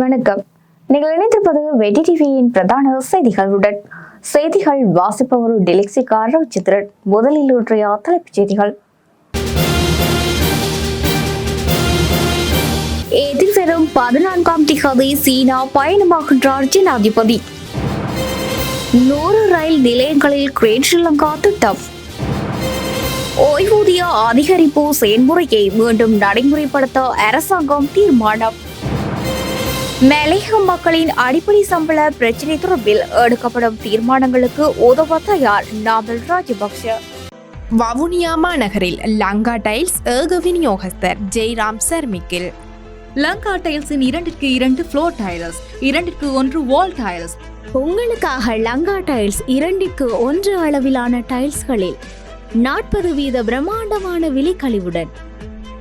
வணக்கம். நீங்கள் இணைந்திருப்பது வெடி டிவியின் பிரதான செய்திகளுடன். செய்திகள் வாசிப்பவர் டெலிக்சி சித்திரன் முதலில் ஒன்றைய தலைப்புச் செய்திகள். எதிர்வரும் பதினான்காம் திகதி சீனா பயணமாகின்றார் ஜனாதிபதி. நூறு ரயில் நிலையங்களில் கிரேட் ஸ்ரீலங்கா திட்டம். ஓய்வூதிய அதிகரிப்பு செயல்முறையை மீண்டும் நடைமுறைப்படுத்த அரசாங்கம் தீர்மானம். மலையக மக்களின் அடிப்படை சம்பள பிரச்சினை தொடர்பில் எடுக்கப்படும் தீர்மானங்களுக்கு உதவ தயார் நாமல் ராஜபக்ஷ. வவுனியா மாநகரில் லங்கா டைல்ஸ் ஏக விநியோகஸ்தர் ஜெய்ராம் சர்மிக்கில். லங்கா டைல்ஸின் இரண்டிற்கு இரண்டு ஃப்ளோர் டைல்ஸ் இரண்டிற்கு ஒன்று வால் டைல்ஸ் உங்களுக்காக லங்கா டைல்ஸ் இரண்டிற்கு ஒன்று அளவிலான டைல்ஸ்களில் நாற்பது வீத பிரம்மாண்டமான விலைக்கழிவுடன்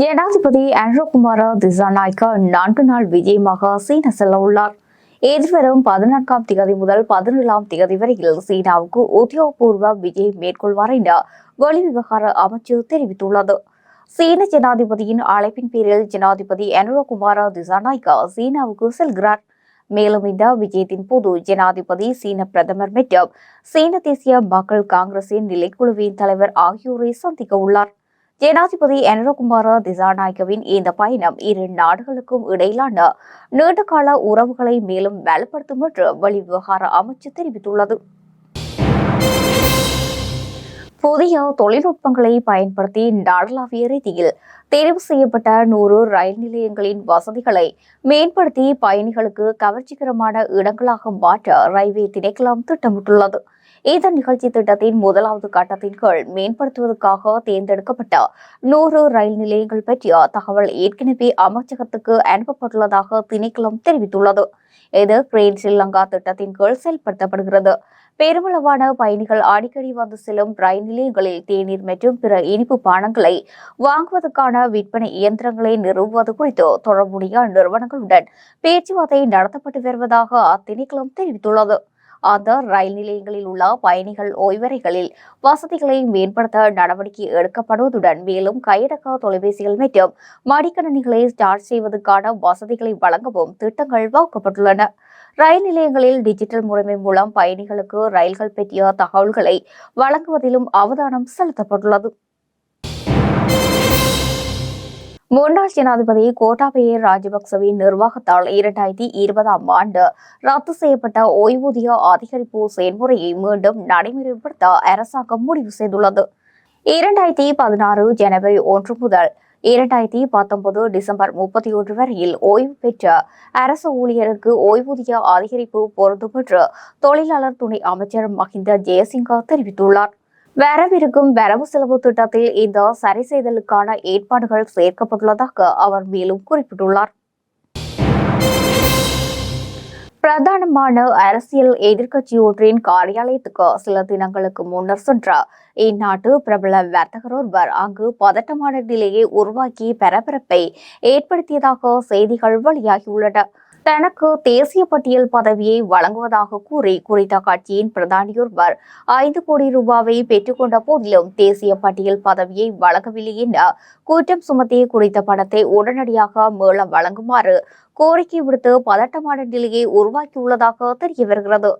ஜனாதிபதி அன்ரோகுமார திசாநாய்க்கா நான்கு நாள் விஜயமாக சீனா செல்ல உள்ளார் எதிர்வரும் பதினான்காம் திகதி முதல் பதினேழாம் திகதி வரையில் சீனாவுக்கு உத்தியோகபூர்வ விஜயம் மேற்கொள்வார் என வெளிவிவகார அமைச்சு தெரிவித்துள்ளது. சீன ஜனாதிபதியின் அழைப்பின் பேரில் ஜனாதிபதி அனுரகுமார திசாநாய்க்கா சீனாவுக்கு செல்கிறார். மேலும் இந்த விஜயத்தின் போது ஜனாதிபதி சீன பிரதமர் மற்றும் சீன தேசிய மக்கள் காங்கிரசின் நிலைக்குழுவின் தலைவர் ஆகியோரை சந்திக்க உள்ளார். ஜனாதிபதி எனரகுமார திசாநாயகவின் இந்த பயணம் இரு நாடுகளுக்கும் இடையிலான நீண்டகால உறவுகளை மேலும் பலப்படுத்தும் என்று வெளிவிவகார அமைச்சு தெரிவித்துள்ளது. புதிய தொழில்நுட்பங்களை பயன்படுத்தி நாடளாவிய ரீதியில் தேர்வு செய்யப்பட்ட நூறு ரயில் நிலையங்களின் வசதிகளை மேம்படுத்தி பயணிகளுக்கு கவர்ச்சிகரமான இடங்களாக மாற்ற ரயில்வே திணைக்களம் திட்டமிட்டுள்ளது. இந்த நிகழ்ச்சி திட்டத்தின் முதலாவது கட்டத்தின் கீழ் மேம்படுத்துவதற்காக தேர்ந்தெடுக்கப்பட்ட நூறு ரயில் நிலையங்கள் பற்றிய தகவல் ஏற்கனவே அமைச்சகத்துக்கு அனுப்பப்பட்டுள்ளதாக திணைக்களம் தெரிவித்துள்ளது. இது கிரேன் ஸ்ரீலங்கா திட்டத்தின் கீழ் செயல்படுத்தப்படுகிறது. பெருமளவான பயணிகள் அடிக்கடி வந்து செல்லும் ரயில் நிலையங்களில் தேநீர் மற்றும் பிற இனிப்பு பானங்களை வாங்குவதற்கான விற்பனை இயந்திரங்களை நிறுவுவது குறித்து தொடர்புடைய நிறுவனங்களுடன் பேச்சுவார்த்தை நடத்தப்பட்டு வருவதாக அத்திணைக்களம் தெரிவித்துள்ளது. அந்த ரயில் நிலையங்களில் உள்ள பயணிகள் ஓய்வறைகளில் வசதிகளை மேம்படுத்த நடவடிக்கை எடுக்கப்படுவதுடன் மேலும் கையடக்க தொலைபேசிகள் மற்றும் மடிக்கணினிகளை ஸ்டார்ட் செய்வதற்கான வசதிகளை வழங்கவும் திட்டங்கள் வகுக்கப்பட்டுள்ளன. ரயில் நிலையங்களில் டிஜிட்டல் முறைமை மூலம் பயணிகளுக்கு ரயில்கள் பற்றிய தகவல்களை வழங்குவதிலும் அவதானம் செலுத்தப்பட்டுள்ளது. முன்னாள் ஜனாதிபதி கோட்டாபய ராஜபக்சவின் நிர்வாகத்தால் இரண்டாயிரத்தி இருபதாம் ஆண்டு ரத்து செய்யப்பட்ட ஓய்வூதிய அதிகரிப்பு செயல்முறையை மீண்டும் நடைமுறைப்படுத்த அரசாங்கம் முடிவு செய்துள்ளது. இரண்டாயிரத்தி பதினாறு ஜனவரி ஒன்று முதல் இரண்டாயிரத்தி பத்தொன்பது டிசம்பர் முப்பத்தி ஒன்று வரையில் ஓய்வு பெற்ற அரசு ஊழியருக்கு ஓய்வூதிய அதிகரிப்பு பொருந்தும் என்று தொழிலாளர் துணை அமைச்சர் மஹிந்த ஜெயசிங்கா தெரிவித்துள்ளார். வரவிருக்கும் வரவு செலவு திட்டத்தில் இந்த சரி செய்தலுக்கான ஏற்பாடுகள் சேர்க்கப்பட்டுள்ளதாக அவர் மேலும் குறிப்பிட்டுள்ளார். பிரதானமான அரசியல் எதிர்க்கட்சி ஒன்றின் காரியாலயத்துக்கு சில தினங்களுக்கு முன்னர் சென்ற இந்நாட்டு பிரபல வர்த்தகர் ஒருவர் அங்கு பதட்டமான நிலையை உருவாக்கி பரபரப்பை ஏற்படுத்தியதாக செய்திகள் வெளியாகியுள்ளன. தனக்கு தேசிய பட்டியல் பதவியை வழங்குவதாக கூறி குறித்த கட்சியின் பிரதானியொருவர் ஐந்து கோடி ரூபாவை பெற்றுக்கொண்ட போதிலும் தேசிய பட்டியல் பதவியை வழங்கவில்லை என குற்றம் சுமத்திய குறித்த பணத்தை உடனடியாக மீள வழங்குமாறு கோரிக்கை விடுத்து பதட்டமான நிலையை உருவாக்கியுள்ளதாக தெரிய வருகிறது.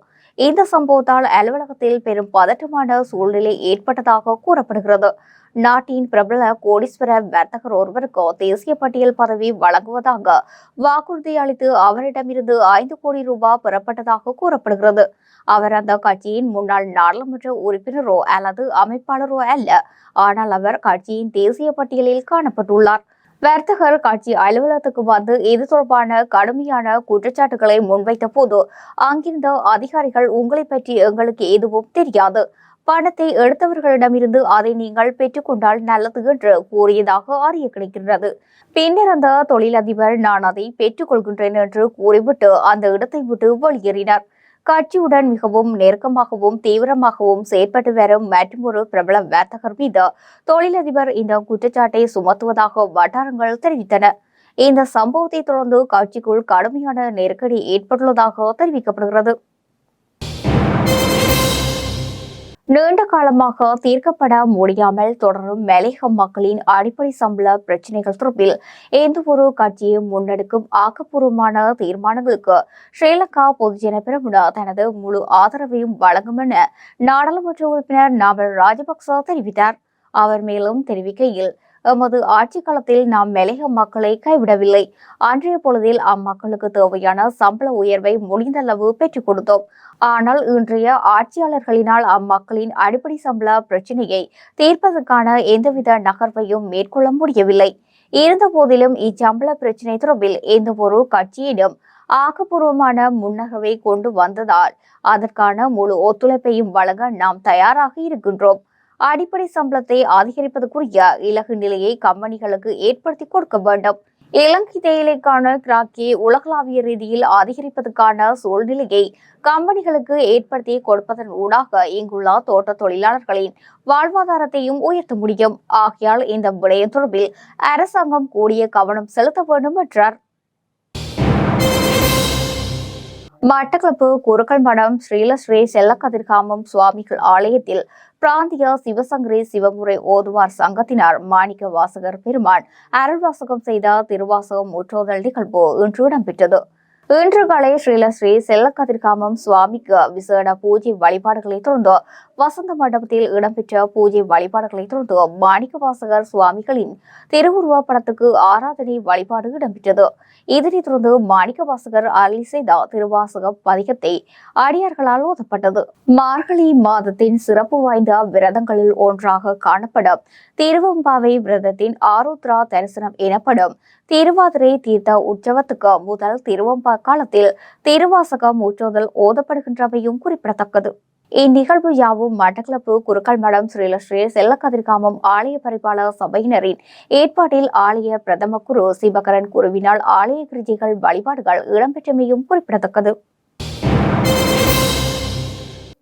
இந்த சம்பவத்தால் அலுவலகத்தில் பெரும் பதட்டமான சூழ்நிலை ஏற்பட்டதாக கூறப்படுகிறது. நாட்டின் பிரபல கோடீஸ்வர வர்த்தகர் ஒருவருக்கு தேசிய பட்டியல் பதவி வழங்குவதாக வாக்குறுதி அளித்து அவரிடமிருந்து ஐந்து கோடி ரூபாய் பெறப்பட்டதாக கூறப்படுகிறது. அவர் அந்த கட்சியின் முன்னாள் நாடாளுமன்ற உறுப்பினரோ அல்லது அமைப்பாளரோ அல்ல. ஆனால் அவர் கட்சியின் தேசிய பட்டியலில் காணப்பட்டுள்ளார். வர்த்தகர் கட்சி அலுவலகத்துக்கு வந்து இது தொடர்பான கடுமையான குற்றச்சாட்டுகளை முன்வைத்த போது அங்கிருந்த அதிகாரிகள் உங்களை பற்றி எங்களுக்கு எதுவும் தெரியாது. பணத்தை எடுத்தவர்களிடமிருந்து அதை நீங்கள் பெற்றுக்கொண்டால் நல்லது என்று கூறியதாக அறிய கிடைக்கின்றது. பின்னர் அந்த தொழிலதிபர் நான் அதை பெற்றுக்கொள்கின்றேன் என்று கூறிவிட்டு அந்த இடத்தை விட்டு வெளியேறினார். கட்சியுடன் மிகவும் நெருக்கமாகவும் தீவிரமாகவும் செயற்பட்டு வரும் மற்றொரு பிரபல வர்த்தகர் மீது தொழிலதிபர் இந்த குற்றச்சாட்டை சுமத்துவதாக வட்டாரங்கள் தெரிவித்தன. இந்த சம்பவத்தை தொடர்ந்து கட்சிக்குள் கடுமையான நெருக்கடி ஏற்பட்டுள்ளதாக தெரிவிக்கப்படுகிறது. நீண்ட காலமாக தீர்க்கப்பட முடியாமல் தொடரும் மலையக மக்களின் அடிப்படை சம்பள பிரச்சினைகள் தொடர்பில் எந்த ஒரு கட்சியும் முன்னெடுக்கும் ஆக்கப்பூர்வமான தீர்மானங்களுக்கு ஸ்ரீலங்கா பொதுஜன பிரமுன தனது முழு ஆதரவையும் வழங்கும் என நாடாளுமன்ற உறுப்பினர் நாமல் ராஜபக்ச தெரிவித்தார். அவர் மேலும் தெரிவிக்கையில் எமது ஆட்சி காலத்தில் நாம் மலையக மக்களை கைவிடவில்லை. அன்றைய பொழுதில் அம்மக்களுக்கு தேவையான சம்பள உயர்வை முடிந்தளவு பெற்றுக் கொடுத்தோம். ஆனால் இன்றைய ஆட்சியாளர்களினால் அம்மக்களின் அடிப்படை சம்பள பிரச்சினையை தீர்ப்பதற்கான எந்தவித நகர்வையும் மேற்கொள்ள முடியவில்லை. இருந்த போதிலும் இச்சம்பள பிரச்சினை தொடர்பில் எந்த ஒரு கட்சியிடம் ஆக்கப்பூர்வமான முன்னகவை கொண்டு வந்ததால் அதற்கான முழு ஒத்துழைப்பையும் வழங்க நாம் தயாராக இருக்கின்றோம். அடிப்படை சம்பளத்தை அதிகரிப்பதற்குரிய இலகு நிலையை கம்பெனிகளுக்கு ஏற்படுத்தி கொடுக்க வேண்டும். இலங்கை தேயிலைக்கான கிராக்கி உலகளாவிய ரீதியில் அதிகரிப்பதற்கான சூழ்நிலையை கம்பெனிகளுக்கு ஏற்படுத்தி கொடுப்பதன் ஊடாக இங்குள்ள தோட்ட தொழிலாளர்களின் வாழ்வாதாரத்தையும் உயர்த்த முடியும். ஆகையால் இந்த விடயம் தொடர்பில் அரசாங்கம் கூடிய கவனம் செலுத்த வேண்டும் என்றார். மட்டக்களப்பு குறுக்கல்மடம் ஸ்ரீலஸ்ரீ செல்லக்கதிர்காமம் சுவாமிகள் ஆலயத்தில் பிராந்திய சிவசங்கரி சிவமுறை ஓதுவார் சங்கத்தினர் மாணிக்க வாசகர் பெருமான் அருள்வாசகம் செய்த திருவாசகம் முற்றோதல் நிகழ்வு இன்று இடம்பெற்றது. இன்று காலை ஸ்ரீலஸ்ரீ செல்லக்கதிர்காமம் சுவாமிக்கு விசேட பூஜை வழிபாடுகளை தொடர்ந்து வசந்த மண்டபத்தில் இடம்பெற்ற பூஜை வழிபாடுகளை தொடர்ந்து மாணிக்க வாசகர் சுவாமிகளின் திருவுருவ படத்துக்கு ஆராதனை வழிபாடு இடம்பெற்றது. இதனைத் தொடர்ந்து மாணிக்க வாசகர் அருளி செய்த திருவாசக பதிகத்தை அடியார்களால் ஓதப்பட்டது. மார்கழி மாதத்தின் சிறப்பு வாய்ந்த விரதங்களில் ஒன்றாக காணப்படும் திருவம்பாவை விரதத்தின் ஆருத்ரா தரிசனம் எனப்படும் திருவாதிரை தீர்த்த உற்சவத்துக்கு முதல் திருவம்பா காலத்தில் திருவாசகம் ஊற்றுதல் ஓதப்படுகின்றவையும் குறிப்பிடத்தக்கது. இந்நிகழ்வு யாவும் மட்டக்களப்பு குருக்கள் மடம் ஸ்ரீலஸ்ரீ செல்லக்கதிர்காமம் ஆலய பரிபாலர் சபையினரின் ஏற்பாட்டில் ஆலய பிரதம குரு சிவகரன் குருவினால் ஆலய கிருஜிகள் வழிபாடுகள் இடம்பெற்றமையும் குறிப்பிடத்தக்கது.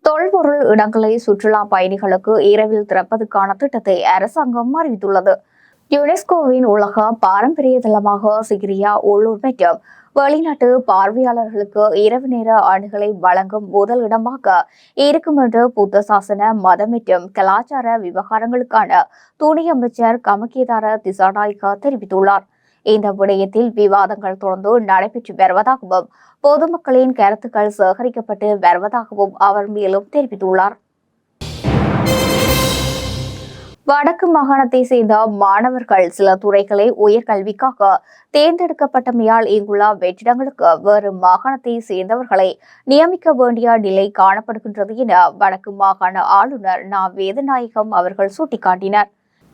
தொல்பொருள் இடங்களை சுற்றுலா பயணிகளுக்கு இரவில் திறப்பதற்கான திட்டத்தை அரசாங்கம் அறிவித்துள்ளது. யுனெஸ்கோவின் உலக பாரம்பரிய தளமாக சிகிரியா உள்ளூர் மற்றும் வெளிநாட்டு பார்வையாளர்களுக்கு இரவு நேர ஆண்டுகளை வழங்கும் முதல் இடமாக இருக்கும் என்று புத்த சாசன மதம் மற்றும் கலாச்சார விவகாரங்களுக்கான துணை அமைச்சர் கமகேதார திசாநாயக்கா தெரிவித்துள்ளார். இந்த விடயத்தில் விவாதங்கள் தொடர்ந்து நடைபெற்று வருவதாகவும் பொதுமக்களின் கருத்துக்கள் சேகரிக்கப்பட்டு வருவதாகவும் அவர் மேலும் தெரிவித்துள்ளார். வடக்கு மாகாணத்தை சேர்ந்த மாணவர்கள் சில துறைகளை உயர்கல்விக்காக தேர்ந்தெடுக்கப்பட்டமையால் இங்குள்ள வெற்றிடங்களுக்கு வேறு மாகாணத்தை சேர்ந்தவர்களை நியமிக்க வேண்டிய நிலை காணப்படுகின்றது என வடக்கு மாகாண ஆளுநர் நா. வேதநாயகம் அவர்கள் சுட்டிக்காட்டினர்.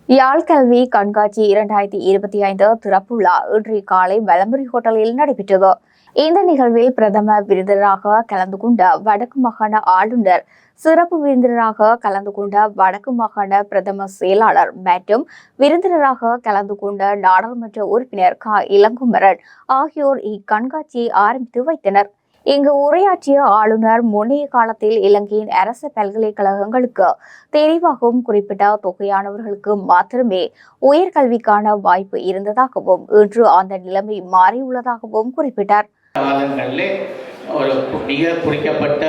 யாழ் கல்வி கண்காட்சி இரண்டாயிரத்தி இருபத்தி ஐந்து திறப்புலா இன்று காலை வலம்புரி ஹோட்டலில் நடைபெற்றது. இந்த நிகழ்வில் பிரதம விருந்தினராக கலந்து கொண்ட வடக்கு மாகாண ஆளுநர் சிறப்பு விருந்தினராக கலந்து கொண்ட வடக்கு மாகாண பிரதம செயலாளர் மற்றும் விருந்தினராக கலந்து கொண்ட நாடாளுமன்ற உறுப்பினர் க. இளங்குமரன் ஆகியோர் இக்கண்காட்சியை ஆரம்பித்து வைத்தனர். இங்கு உரையாற்றிய ஆளுநர் முன்னைய காலத்தில் இலங்கையின் அரசு பல்கலைக்கழகங்களுக்கு தெரிவாகவும் குறிப்பிட்ட தொகையானவர்களுக்கு மாத்திரமே உயர்கல்விக்கான வாய்ப்பு இருந்ததாகவும் இன்று அந்த நிலைமை மாறியுள்ளதாகவும் குறிப்பிட்டார். காலங்களிலே ஒரு மிக குறிக்கப்பட்ட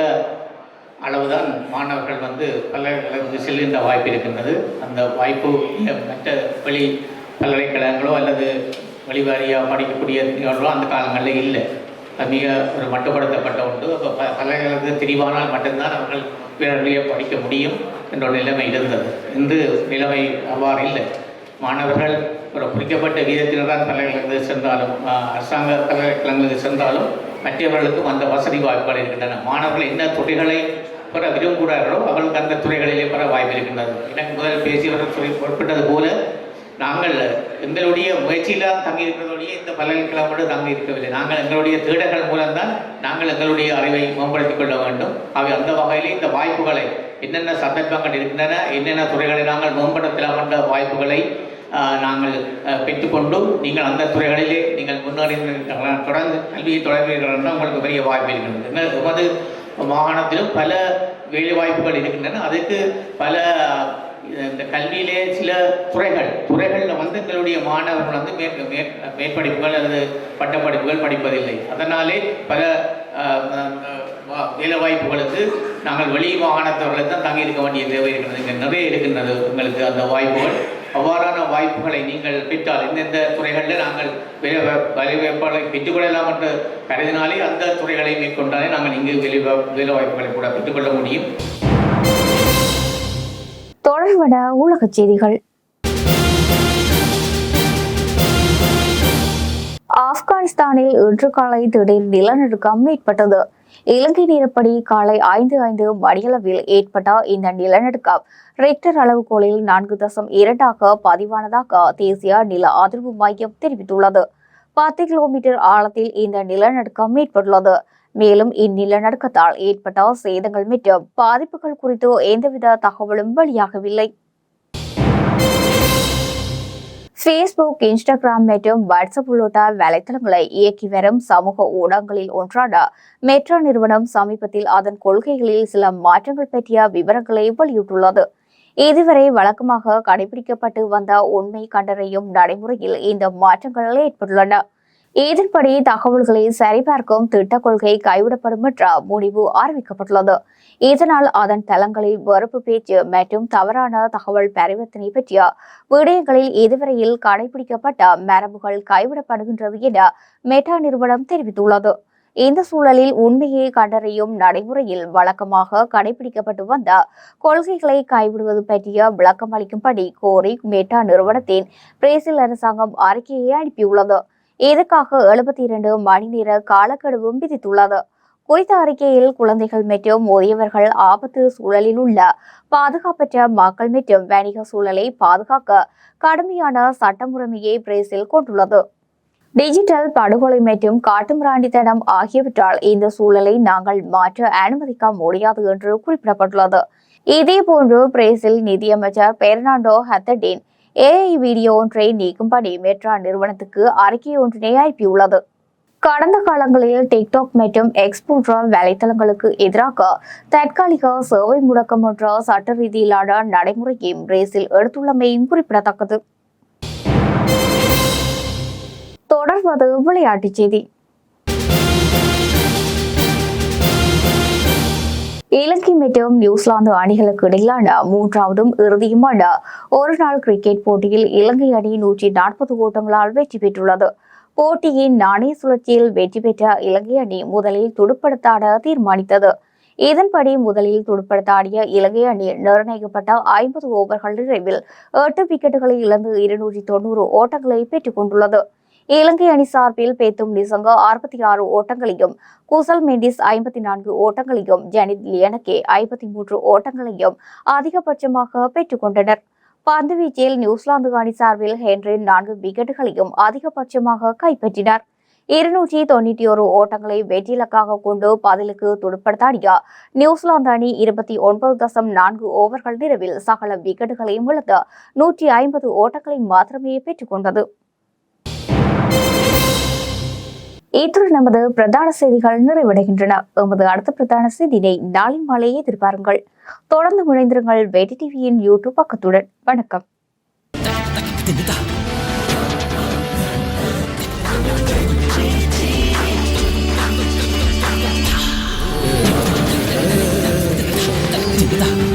அளவுதான் மாணவர்கள் வந்து பல்கலைக்கழகத்துக்கு செல்கின்ற வாய்ப்பு இருக்கின்றது. அந்த வாய்ப்பு மற்ற வெளி பல்கலைக்கழகங்களோ அல்லது வெளிவாரியாக படிக்கக்கூடிய நிகழ்வோ அந்த காலங்களில் இல்லை. அது மிக ஒரு மட்டுப்படுத்தப்பட்ட உண்டு அப்போ ப பல்கலைக்கழகத்துக்கு தெரிவானால் மட்டும்தான் அவர்கள் பிறர்களையே படிக்க முடியும் என்ற நிலைமை இருந்தது. இன்று நிலைமை அவ்வாறு இல்லை. மாணவர்கள் குறிக்கப்பட்ட வீதத்தினர் தான் சென்றாலும் அரசாங்க பல்கலைக்கழகங்களுக்கு சென்றாலும் மற்றவர்களுக்கும் அந்த வசதி வாய்ப்புகள் இருக்கின்றன. மாணவர்கள் என்ன துறைகளை பெற விரும்புகிறார்களோ அவர்களுக்கு அந்த துறைகளிலே பெற வாய்ப்பு இருக்கின்றது. எனக்கு முதல் பேசியவர்கள் சொல்லி குறிப்பிட்டது போல நாங்கள் எங்களுடைய முயற்சியில் தங்கியிருக்கிறதோடைய இந்த பல்கலைக்கழகமோடு தங்கி இருக்கவில்லை நாங்கள் எங்களுடைய தேடல்கள் மூலம்தான் நாங்கள் எங்களுடைய அறிவை மேம்படுத்திக் கொள்ள வேண்டும். அவை அந்த வகையில் இந்த வாய்ப்புகளை என்னென்ன சந்தர்ப்பங்கள் இருக்கின்றன என்னென்ன துறைகளை நாங்கள் மேம்படுத்தலாம் என்ற வாய்ப்புகளை நாங்கள் பெற்றுக்கொண்டும். நீங்கள் அந்த துறைகளிலே நீங்கள் முன்னேறி தொடர்ந்து கல்வியை தொடர்கிறீர்கள் என்றால் உங்களுக்கு பெரிய வாய்ப்பு இருக்கின்றது. என்ன- எமது மாகாணத்திலும் பல வேலைவாய்ப்புகள் இருக்கின்றன. அதுக்கு பல இந்த கல்வியிலே சில துறைகள் துறைகளில் வந்து எங்களுடைய மாணவர்கள் வந்து மேற் மேற் மேற்படிப்புகள் அல்லது பட்டப்படிப்புகள் படிப்பதில்லை. அதனாலே பல வேலைவாய்ப்புகளுக்கு நாங்கள் வெளி மாகாணத்தவர்களுக்கு தான் தங்கியிருக்க வேண்டிய தேவை இருக்கிறது இங்கே நிறைய இருக்கின்றது உங்களுக்கு அந்த வாய்ப்புகள். அவ்வாறான வாய்ப்புகளை நீங்கள் பெற்றால் எந்தெந்த துறைகளில் நாங்கள் வேலை வாய்ப்புகளை பெற்றுக்கொள்ளலாம் என்று கருதினாலே அந்த துறைகளை மேற்கொண்டாலே நாங்கள் இங்கு வேலை வேலை வாய்ப்புகளை கூட பெற்றுக்கொள்ள முடியும். தொடர்வன உலகச் செய்திகள். ஆப்கானிஸ்தானில் இன்று காலை திடீர் நிலநடுக்கம் ஏற்பட்டது. இலங்கை நேரப்படி காலை ஐந்து ஐந்து மணியளவில் ஏற்பட்ட இந்த நிலநடுக்கம் ரெக்டர் அளவுகோலில் நான்கு தசம் இரண்டாக பதிவானதாக தேசிய நில அதிர்வு மையம் தெரிவித்துள்ளது. பத்து கிலோமீட்டர் ஆழத்தில் இந்த நிலநடுக்கம் ஏற்பட்டுள்ளது. மேலும் இந்நிலநடுக்கத்தால் ஏற்பட்ட சேதங்கள் மற்றும் பாதிப்புகள் குறித்து எந்தவித தகவலும் வெளியாகவில்லை. ஃபேஸ்புக் இன்ஸ்டாகிராம் மற்றும் வாட்ஸ்அப் உள்ளிட்ட வலைத்தளங்களை இயக்கி வரும் சமூக ஊடகங்களில் ஒன்றான மெட்ரோ நிறுவனம் சமீபத்தில் அதன் கொள்கைகளில் சில மாற்றங்கள் பற்றிய விவரங்களை வெளியிட்டுள்ளது. இதுவரை வழக்கமாக கடைபிடிக்கப்பட்டு வந்த உண்மை கண்டறியும் நடைமுறையில் இந்த மாற்றங்கள் ஏற்பட்டுள்ளன. இதன்படி தகவல்களை சரிபார்க்கும் திட்டக் கொள்கை கைவிடப்படும் என்ற முடிவு அறிவிக்கப்பட்டுள்ளது. இதனால் அதன் தளங்களில் வெறுப்பு பேச்சு மற்றும் தவறான தகவல் பரிவர்த்தனை பற்றிய விடயங்களில் இதுவரையில் கடைபிடிக்கப்பட்ட மரபுகள் கைவிடப்படுகின்றது என மெட்டா நிறுவனம் தெரிவித்துள்ளது. இந்த சூழலில் உண்மையை கண்டறியும் நடைமுறையில் வழக்கமாக கடைபிடிக்கப்பட்டு வந்த கொள்கைகளை கைவிடுவது பற்றிய விளக்கம் அளிக்கும்படி கோரி மெட்டா நிறுவனத்தின் பிரேசில் அரசாங்கம் அறிக்கையை அனுப்பியுள்ளது. இதற்காக எழுபத்தி இரண்டு மணி நேர காலக்கெடுவும் விதித்துள்ளது? குறித்த அறிக்கையில் குழந்தைகள் மற்றும் முதியவர்கள் ஆபத்து சூழலில் உள்ள பாதுகாப்பற்ற மக்கள் மற்றும் வணிக சூழலை பாதுகாக்க கடுமையான சட்டமுறைமையை பிரேசில் கொண்டுள்ளது. டிஜிட்டல் படுகொலை மற்றும் காட்டுமிராண்டித்தனம் ஆகியவற்றால் இந்த சூழலை நாங்கள் மாற்ற அனுமதிக்க முடியாது என்று குறிப்பிடப்பட்டுள்ளது. இதேபோன்று பிரேசில் நிதியமைச்சர் பெர்னாண்டோ ஹத்தடின் ஏஐ வீடியோ ஒன்றை நீக்கும்படி மெட்ரா நிறுவனத்துக்கு அறிக்கை ஒன்றினை அனுப்பியுள்ளது. கடந்த காலங்களில் டிக்டாக் மற்றும் எக்ஸ் போன்ற வலைத்தளங்களுக்கு எதிராக தற்காலிக சேவை முடக்கம் என்ற சட்ட ரீதியிலான நடைமுறையும் பிரேசில் எடுத்துள்ளமையும் குறிப்பிடத்தக்கது. தொடர்வது விளையாட்டுச் செய்தி. இலங்கை மற்றும் நியூசிலாந்து அணிகளுக்கு இடையிலான மூன்றாவதும் இறுதியுமான ஒருநாள் கிரிக்கெட் போட்டியில் இலங்கை அணி நூற்றி நாற்பது ஓட்டங்களால் வெற்றி பெற்றுள்ளது. போட்டியின் நாணய சுழற்சியில் வெற்றி பெற்ற இலங்கை அணி முதலில் துடுப்படுத்தாட தீர்மானித்தது. இதன்படி முதலில் துடுப்படுத்தாடிய இலங்கை அணி நிர்ணயிக்கப்பட்ட ஐம்பது ஓவர்கள் நிறைவில் எட்டு விக்கெட்டுகளை இழந்து இருநூற்றி தொண்ணூறு ஓட்டங்களை பெற்றுக் கொண்டுள்ளது. இலங்கை அணி சார்பில் பேத்தும் நிசங்க அறுபத்தி ஆறு ஓட்டங்களையும் குசல் மெண்டிஸ் ஐம்பத்தி நான்கு ஓட்டங்களையும் ஜனித் லியனகே ஐம்பத்தி மூன்று ஓட்டங்களையும் அதிகபட்சமாக பெற்றுக்கொண்டனர் பந்துவீச்சில் நியூசிலாந்து அணி சார்பில் ஹென்ரி நான்கு விக்கெட்டுகளையும் அதிகபட்சமாக கைப்பற்றினார். இருநூற்றி தொண்ணூற்றி ஒரு ஓட்டங்களை வெற்றிலக்காக கொண்டு பதிலுக்கு துடுப்படுத்தாடிய நியூசிலாந்து அணி இருபத்தி ஒன்பது தசம் நான்கு ஓவர்கள் நிறைவில் சகல விக்கெட்டுகளையும் இழந்து நூற்றி ஐம்பது ஓட்டங்களை மாத்திரமே பெற்றுக்கொண்டது இத்துடன் நமது பிரதான செய்திகள் நிறைவடைகின்றன. எமது அடுத்த பிரதான செய்தியை நாளை மாலையே எதிர்பாருங்கள். தொடர்ந்து முனைந்திருங்கள் வெடி டிவியின் யூடியூப் பக்கத்துடன். வணக்கம். Yeah.